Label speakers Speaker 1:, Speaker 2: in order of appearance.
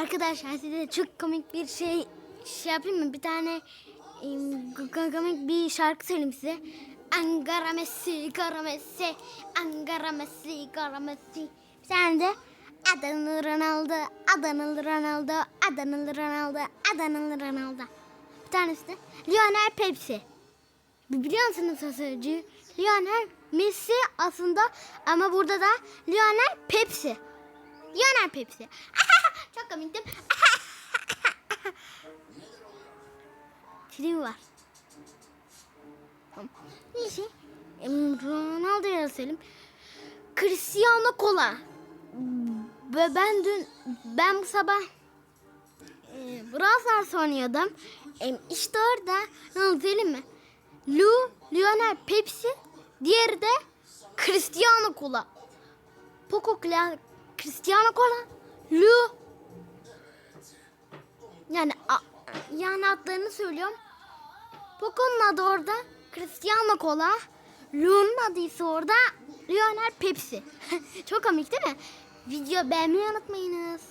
Speaker 1: Arkadaşlar size çok komik bir şey şey yapayım mı? Bir tane komik bir şarkı söyleyeyim size. Ankara Messi, Kara Messi, Ankara Messi, Kara Messi. Bir tane de Adanalı Ronaldo, Adanalı Ronaldo, Adanalı Ronaldo, Adanalı Ronaldo. Bir tanesi de Lionel Pepsi. Biliyor musunuz o sözcüğü? Lionel Messi aslında ama burada da Lionel Pepsi. Lionel Pepsi. Çok komiktim. Film var. Tamam. Neyse. Ronaldo'ya söyleyeyim. Cristiano Cola. Ve ben dün ben bu sabah e, Brawl Stars oynuyordum. E, işte orada ne söyleyeyim mi? Lu, Lionel Pepsi, diğeri de Cristiano Cola. Poco Cla- Cristiano Cola, Lu. Yani yani adlarını söylüyorum. Poco'nun adı orada Cristiano Cola. Lu'nun adı ise orada Lionel Pepsi. Çok komik değil mi? Video beğenmeyi unutmayınız.